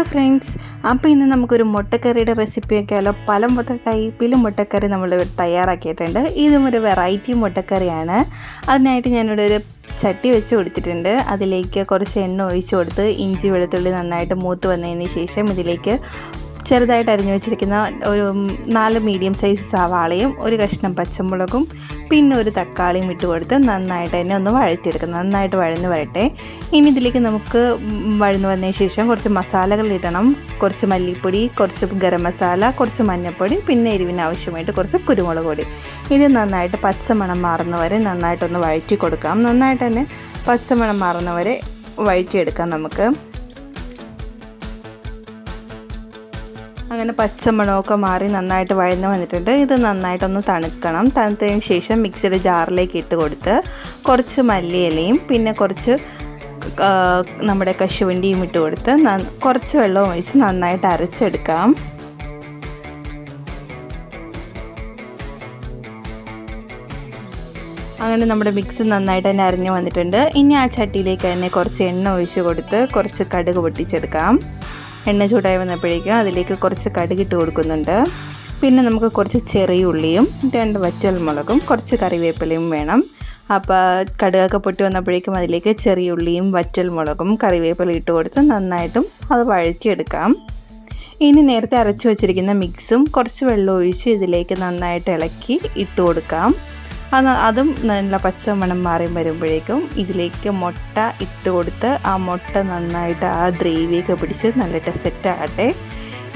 Hello friends അപ്പോൾ ഇന്ന് നമുക്കൊരു മുട്ടക്കറിയുടെ റെസിപ്പി ഒക്കെയാലോ പല മുട്ട ടൈപ്പിലും മുട്ടക്കറി നമ്മൾ തയ്യാറാക്കിയിട്ടുണ്ട്. ഇതും ഒരു വെറൈറ്റി മുട്ടക്കറിയാണ്. അതിനായിട്ട് ഞാനിവിടെ ഒരു ചട്ടി വെച്ച് കൊടുത്തിട്ടുണ്ട്. അതിലേക്ക് കുറച്ച് എണ്ണ ഒഴിച്ചു കൊടുത്ത് ഇഞ്ചി വെളുത്തുള്ളി നന്നായിട്ട് മൂത്ത് വന്നതിന് ശേഷം ഇതിലേക്ക് ചെറുതായിട്ട് അരിഞ്ഞു വെച്ചിരിക്കുന്ന ഒരു നാല് മീഡിയം സൈസ് സവാളയും ഒരു കഷ്ണം പച്ചമുളകും പിന്നെ ഒരു തക്കാളിയും ഇട്ട് കൊടുത്ത് നന്നായിട്ട് തന്നെ ഒന്ന് വഴറ്റിയെടുക്കുക നന്നായിട്ട് വഴന്ന് വരട്ടെ. ഇനി ഇതിലേക്ക് നമുക്ക് വഴന്ന് വന്നതിന് ശേഷം കുറച്ച് മസാലകൾ ഇടണം. കുറച്ച് മല്ലിപ്പൊടി കുറച്ച് ഗരം മസാല കുറച്ച് മഞ്ഞൾപ്പൊടി പിന്നെ എരിവിന് ആവശ്യമായിട്ട് കുറച്ച് കുരുമുളക് പൊടി. ഇത് നന്നായിട്ട് പച്ചമണം മാറുന്ന മാറുന്നവരെ നന്നായിട്ടൊന്ന് വഴറ്റി കൊടുക്കാം നന്നായിട്ട് തന്നെ പച്ചമണം മാറുന്ന മാറുന്നവരെ വഴറ്റിയെടുക്കാം നമുക്ക്. അങ്ങനെ പച്ചമണമൊക്കെ മാറി നന്നായിട്ട് വഴന്ന് വന്നിട്ടുണ്ട്. ഇത് നന്നായിട്ടൊന്ന് തണുക്കണം. തണുത്തതിന് ശേഷം മിക്സിയുടെ ജാറിലേക്ക് ഇട്ട് കൊടുത്ത് കുറച്ച് മല്ലിയിലയും പിന്നെ കുറച്ച് നമ്മുടെ കശുവണ്ടിയും ഇട്ട് കൊടുത്ത് കുറച്ച് വെള്ളം ഒഴിച്ച് നന്നായിട്ട് അരച്ചെടുക്കാം. അങ്ങനെ നമ്മുടെ മിക്സ് നന്നായിട്ട് തന്നെ അരിഞ്ഞു വന്നിട്ടുണ്ട്. ഇനി ആ ചട്ടിയിലേക്ക് തന്നെ കുറച്ച് എണ്ണ ഒഴിച്ച് കൊടുത്ത് കുറച്ച് കടുക് പൊട്ടിച്ചെടുക്കാം. എണ്ണ ചൂടായി വന്നപ്പോഴേക്കും അതിലേക്ക് കുറച്ച് കടുകിട്ട് കൊടുക്കുന്നുണ്ട്. പിന്നെ നമുക്ക് കുറച്ച് ചെറിയ ഉള്ളിയും രണ്ട് വറ്റൽമുളകും കുറച്ച് കറിവേപ്പിലയും വേണം. അപ്പോൾ കടുകൊക്കെ പൊട്ടി വന്നപ്പോഴേക്കും അതിലേക്ക് ചെറിയ ഉള്ളിയും വറ്റൽമുളകും കറിവേപ്പില ഇട്ട് കൊടുത്ത് നന്നായിട്ടും അത് വഴറ്റിയെടുക്കാം. ഇനി നേരത്തെ അരച്ചു വച്ചിരിക്കുന്ന മിക്സും കുറച്ച് വെള്ളം ഒഴിച്ച് ഇതിലേക്ക് നന്നായിട്ട് ഇളക്കി ഇട്ട് കൊടുക്കാം. അത് അതും നല്ല പച്ച മണം മാറി വരുമ്പോഴേക്കും ഇതിലേക്ക് മുട്ട ഇട്ട് കൊടുത്ത് ആ മുട്ട നന്നായിട്ട് ആ ഗ്രേവിയൊക്കെ പിടിച്ച് നല്ല സെറ്റാകട്ടെ.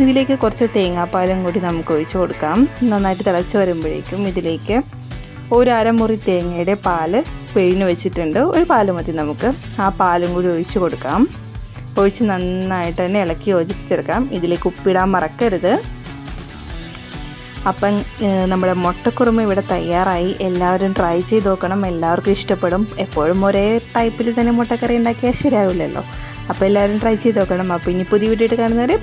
ഇതിലേക്ക് കുറച്ച് തേങ്ങാപ്പാലും കൂടി നമുക്ക് ഒഴിച്ചു കൊടുക്കാം. നന്നായിട്ട് തിളച്ച് വരുമ്പോഴേക്കും ഇതിലേക്ക് ഒരു അരമുറി തേങ്ങയുടെ പാൽ പിഴിഞ്ഞ് വെച്ചിട്ടുണ്ട്. ഒരു പാൽ മതി നമുക്ക്. ആ പാലും കൂടി ഒഴിച്ചു കൊടുക്കാം. ഒഴിച്ച് നന്നായിട്ട് തന്നെ ഇളക്കി യോജിപ്പിച്ചെടുക്കാം. ഇതിലേക്ക് ഉപ്പിടാൻ മറക്കരുത്. അപ്പം നമ്മുടെ മുട്ടക്കുറുമ ഇവിടെ തയ്യാറായി. എല്ലാവരും ട്രൈ ചെയ്ത് നോക്കണം. എല്ലാവർക്കും ഇഷ്ടപ്പെടും. എപ്പോഴും ഒരേ ടൈപ്പിൽ തന്നെ മുട്ടക്കറി ഉണ്ടാക്കിയാൽ ശരിയാവില്ലല്ലോ. അപ്പോൾ എല്ലാവരും ട്രൈ ചെയ്ത് നോക്കണം. അപ്പോൾ ഇനി പുതിയ വീഡിയോ കാണുന്നവരെ